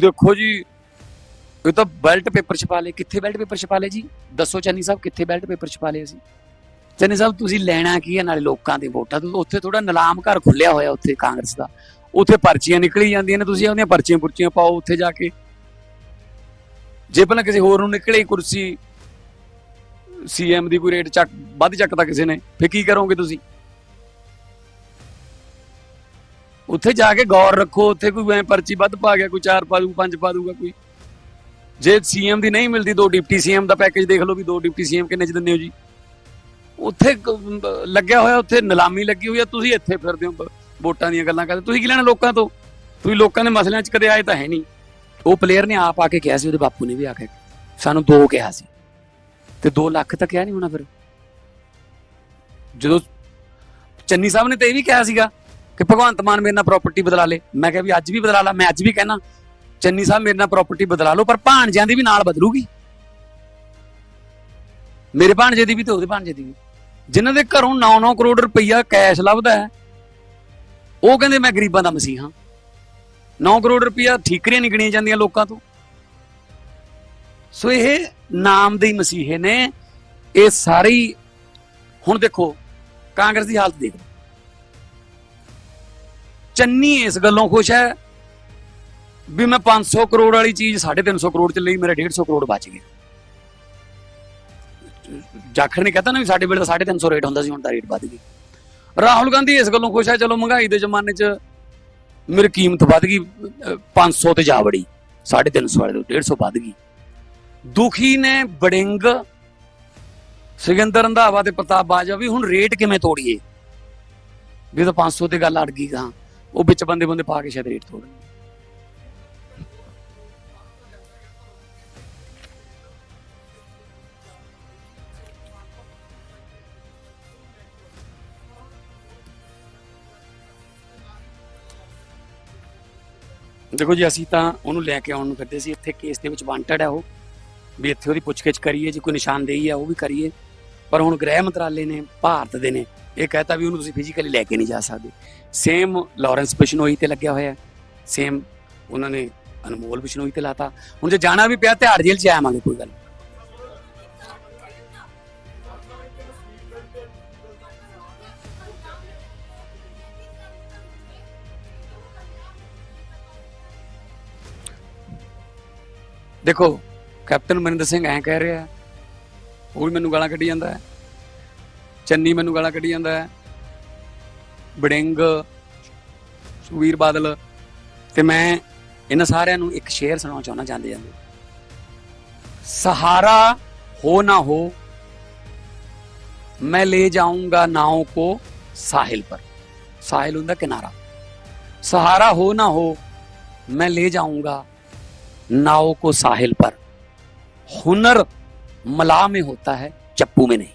ਦੇਖੋ ਜੀ, ਇਹ ਤਾਂ ਬੈਲਟ ਪੇਪਰ ਛਪਾ ਲਏ। ਕਿੱਥੇ ਬੈਲਟ ਪੇਪਰ ਛਪਾ ਲਏ ਜੀ? ਦੱਸੋ ਚੰਨੀ ਸਾਹਿਬ, ਕਿੱਥੇ ਬੈਲਟ ਪੇਪਰ ਛਪਾ ਲਏ ਅਸੀਂ? ਚੰਨੀ ਸਾਹਿਬ, ਤੁਸੀਂ ਲੈਣਾ ਕੀ ਹੈ? ਨਾਲੇ ਲੋਕਾਂ ਦੀ ਵੋਟਾਂ ਤੋਂ ਉੱਥੇ ਥੋੜਾ ਨਿਲਾਮ ਘਰ ਖੁੱਲਿਆ ਹੋਇਆ ਉੱਥੇ ਕਾਂਗਰਸ ਦਾ। ਉੱਥੇ ਪਰਚੀਆਂ ਨਿਕਲੀ ਜਾਂਦੀਆਂ ਨੇ। ਤੁਸੀਂ ਉਹਦੀਆਂ ਪਰਚੀਆਂ ਪੁਰਚੀਆਂ ਪਾਓ ਉੱਥੇ ਜਾ ਕੇ। ਜੇ ਪਹਿਲਾਂ ਕਿਸੇ ਹੋਰ ਨੂੰ ਨਿਕਲੇ ਕੁਰਸੀ ਸੀਐਮ ਦੀ ਕੋਈ ਰੇਟ ਚੱਕ ਵੱਧ ਚੱਕਦਾ ਕਿਸੇ ਨੇ ਫੇ ਕੀ ਕਰੋਗੇ ਤੁਸੀਂ? ਉੱਥੇ ਜਾ ਕੇ ਗੌਰ ਰੱਖੋ, ਉੱਥੇ ਕੋਈ ਐ ਪਰਚੀ ਵੱਧ ਪਾ ਗਿਆ, ਕੋਈ ਚਾਰ ਪਾ ਦੂ ਪੰਜ ਪਾ ਦੂਗਾ ਕੋਈ। ਜੇ ਸੀਐਮ ਦੀ ਨਹੀਂ ਮਿਲਦੀ, ਦੋ ਡਿਪਟੀ ਸੀਐਮ ਦਾ ਪੈਕੇਜ ਦੇਖ ਲਓ ਵੀ ਦੋ ਡਿਪਟੀ ਸੀਐਮ ਕਿੰਨੇ ਚ ਦਿੰਦੇ ਹੋ ਜੀ। ਉੱਥੇ ਲੱਗਿਆ ਹੋਇਆ, ਉੱਥੇ ਨਿਲਾਮੀ ਲੱਗੀ ਹੋਈ ਆ, ਤੁਸੀਂ ਇੱਥੇ ਫਿਰਦੇ ਹੋ ਵੋਟਾਂ ਦੀਆਂ ਗੱਲਾਂ ਕਰਦੇ। ਤੁਸੀਂ ਕੀ ਲੈਣਾ ਲੋਕਾਂ ਤੋਂ? ਤੁਸੀਂ ਲੋਕਾਂ ਦੇ ਮਸਲਿਆਂ 'ਚ ਕਦੇ ਆਏ ਤਾਂ ਹੈ ਨਹੀਂ। ਉਹ ਪਲੇਅਰ ਨੇ ਆਪ ਆ ਕੇ ਕਿਹਾ ਸੀ, ਉਹਦੇ ਬਾਪੂ ਨੇ ਵੀ ਆ ਕੇ। ਸਾਨੂੰ ਦੋ ਕਿਹਾ ਸੀ। ਤੇ 2 ਲੱਖ ਤਾਂ ਕਿਹਾ ਨਹੀਂ ਹੋਣਾ ਫਿਰ। ਜਦੋਂ ਚੰਨੀ ਸਾਹਿਬ ਨੇ ਤਾਂ ਇਹ ਵੀ ਕਿਹਾ ਸੀਗਾ ਕਿ ਭਗਵੰਤ ਮਾਨ ਮੇਰੇ ਨਾਲ ਪ੍ਰਾਪਰਟੀ ਬਦਲਾ ਲੇ। ਮੈਂ ਕਿਹਾ ਵੀ ਅੱਜ ਵੀ ਬਦਲਾ ਲਾ, ਮੈਂ ਅੱਜ ਵੀ ਕਹਿਣਾ, ਚੰਨੀ ਸਾਹਿਬ ਮੇਰੇ ਨਾਲ ਪ੍ਰਾਪਰਟੀ ਬਦਲਾ ਲਓ, ਪਰ ਭਾਣਜਿਆਂ ਦੀ ਵੀ ਨਾਲ ਬਦਲੂਗੀ। ਮੇਰੇ ਭਾਣਜੇ ਦੀ ਵੀ ਤੇ ਉਹਦੇ ਭਾਣਜੇ ਦੀ ਵੀ। ਜਿਨ੍ਹਾਂ ਦੇ ਘਰੋਂ 9-9 ਕਰੋੜ ਰੁਪਈਆ ਕੈਸ਼ ਲੱਭਦਾ ਹੈ, ਉਹ ਕਹਿੰਦੇ ਮੈਂ ਗਰੀਬਾਂ ਦਾ ਮਸੀਹਾ 9 ਕਰੋੜ ਰੁਪਈਆ ਠੀਕਰੀਆਂ ਨਹੀਂ ਗਿਣੀਆਂ ਜਾਂਦੀਆਂ ਲੋਕਾਂ ਤੋਂ। ਸੋ ਇਹ ਨਾਮ ਦੇ ਹੀ ਮਸੀਹੇ ਨੇ। ਇਹ ਸਾਰੀ ਹੁਣ ਦੇਖੋ, ਕਾਂਗਰਸ ਦੀ ਹਾਲਤ ਦੇਖੋ ਚੰਨੀ ਇਸ ਗੱਲੋਂ ਖੁਸ਼ ਹੈ ਵੀ ਮੈਂ 500 ਕਰੋੜ ਵਾਲੀ ਚੀਜ਼ 350 ਕਰੋੜ ਚ ਲਈ, ਮੇਰਾ 150 ਕਰੋੜ ਬਚ ਗਿਆ। ਜਾਖੜ ਨੇ ਕਹਤਾ ਨਾ ਵੀ ਸਾਡੇ ਵੇਲੇ ਤਾਂ 350 ਰੇਟ ਹੁੰਦਾ ਸੀ, ਹੁਣ ਤਾਂ ਰੇਟ ਵੱਧ ਗਈ ਰਾਹੁਲ ਗਾਂਧੀ ਇਸ ਗੱਲੋਂ ਖੁਸ਼ ਹੈ, ਚਲੋ ਮਹਿੰਗਾਈ ਦੇ ਜ਼ਮਾਨੇ 'ਚ ਮੇਰੀ ਕੀਮਤ ਵੱਧ ਗਈ, ਅਹ 500 ਤੇ ਜਾ ਵੜੀ 350 ਵਾਲੇ ਤੋਂ 150 ਵੱਧ ਗਈ। ਦੁਖੀ ਨੇ ਬੜਿੰਗ ਸਿਕੰਦਰ ਰੰਧਾਵਾ ਤੇ ਪ੍ਰਤਾਪ ਬਾਜਵਾ ਵੀ ਹੁਣ ਰੇਟ ਕਿਵੇਂ ਤੋੜੀਏ? ਵੀ ਤਾਂ 500 ਤੇ ਗੱਲ ਅੜ ਗਈ ਗਾਂ। ਉਹ ਵਿੱਚ ਬੰਦੇ ਬੰਦੇ ਪਾ ਕੇ ਸ਼ਾਇਦ ਰੇਟ ਤੋੜ ਦੇਖੋ ਜੀ, ਅਸੀਂ ਤਾਂ ਉਹਨੂੰ ਲੈ ਕੇ ਆਉਣ ਨੂੰ ਫਿਰਦੇ ਸੀ। ਇੱਥੇ ਕੇਸ ਦੇ ਵਿੱਚ ਵਾਂਟਡ ਹੈ ਉਹ। ਵੀ ਇੱਥੇ ਉਹਦੀ ਪੁੱਛਗਿੱਛ ਕਰੀਏ, ਜੇ ਕੋਈ ਨਿਸ਼ਾਨਦੇਹੀ ਹੈ ਉਹ ਵੀ ਕਰੀਏ। ਪਰ ਹੁਣ ਗ੍ਰਹਿ ਮੰਤਰਾਲੇ ਨੇ, ਭਾਰਤ ਦੇ ਨੇ ਇਹ ਕਹਤਾ ਵੀ ਉਹਨੂੰ ਤੁਸੀਂ ਫਿਜ਼ੀਕਲੀ ਲੈ ਕੇ ਨਹੀਂ ਜਾ ਸਕਦੇ। ਸੇਮ ਲਾਰੈਂਸ ਬਿਸ਼ਨੋਈ ਤੇ ਲੱਗਿਆ ਹੋਇਆ ਸੇਮ ਉਹਨਾਂ ਨੇ ਅਨਮੋਲ ਬਿਸ਼ਨੋਈ ਤੇ ਲਾਤਾ। ਹੁਣ ਜੇ ਜਾਣਾ ਵੀ ਪਿਆ, ਤਿਹਾੜ ਜੇਲ੍ਹ ਚ ਆਵਾਂਗੇ, ਕੋਈ ਗੱਲ ਨਹੀਂ। ਦੇਖੋ, ਕੈਪਟਨ ਮਨਿੰਦਰ ਸਿੰਘ ਐਂ ਕਹਿ ਰਿਹਾ ਉਹ ਵੀ ਮੈਨੂੰ ਗਾਲਾਂ ਕੱਢੀ ਜਾਂਦਾ ਹੈ। ਚੰਨੀ ਮੈਨੂੰ ਗਾਲਾਂ ਕੱਢੀ ਜਾਂਦਾ ਹੈ। ਬੜਿੰਗ, ਸੁਵੀਰ ਬਾਦਲ। ਤੇ ਮੈਂ ਇਹਨਾਂ ਸਾਰਿਆਂ ਨੂੰ ਇੱਕ ਸ਼ੇਰ ਸੁਣਾਉਣਾ ਚਾਹੁੰਦਾ, ਜਾਂਦੇ ਜਾਂਦੇ। ਸਹਾਰਾ ਹੋ ਨਾ ਹੋ, ਮੈਂ ਲੈ ਜਾਊਂਗਾ ਨਾਉ ਕੋ ਸਾਹਿਲ ਪਰ। ਸਾਹਿਲ ਹੁੰਦਾ ਕਿਨਾਰਾ। ਸਹਾਰਾ ਹੋ ਨਾ ਹੋ, ਮੈਂ ਲੈ ਜਾਊਂਗਾ ਨਾਉ ਕੋ ਸਾਹਿਲ ਪਰ। ਹੁਨਰ मला में होता है चप्पू में नहीं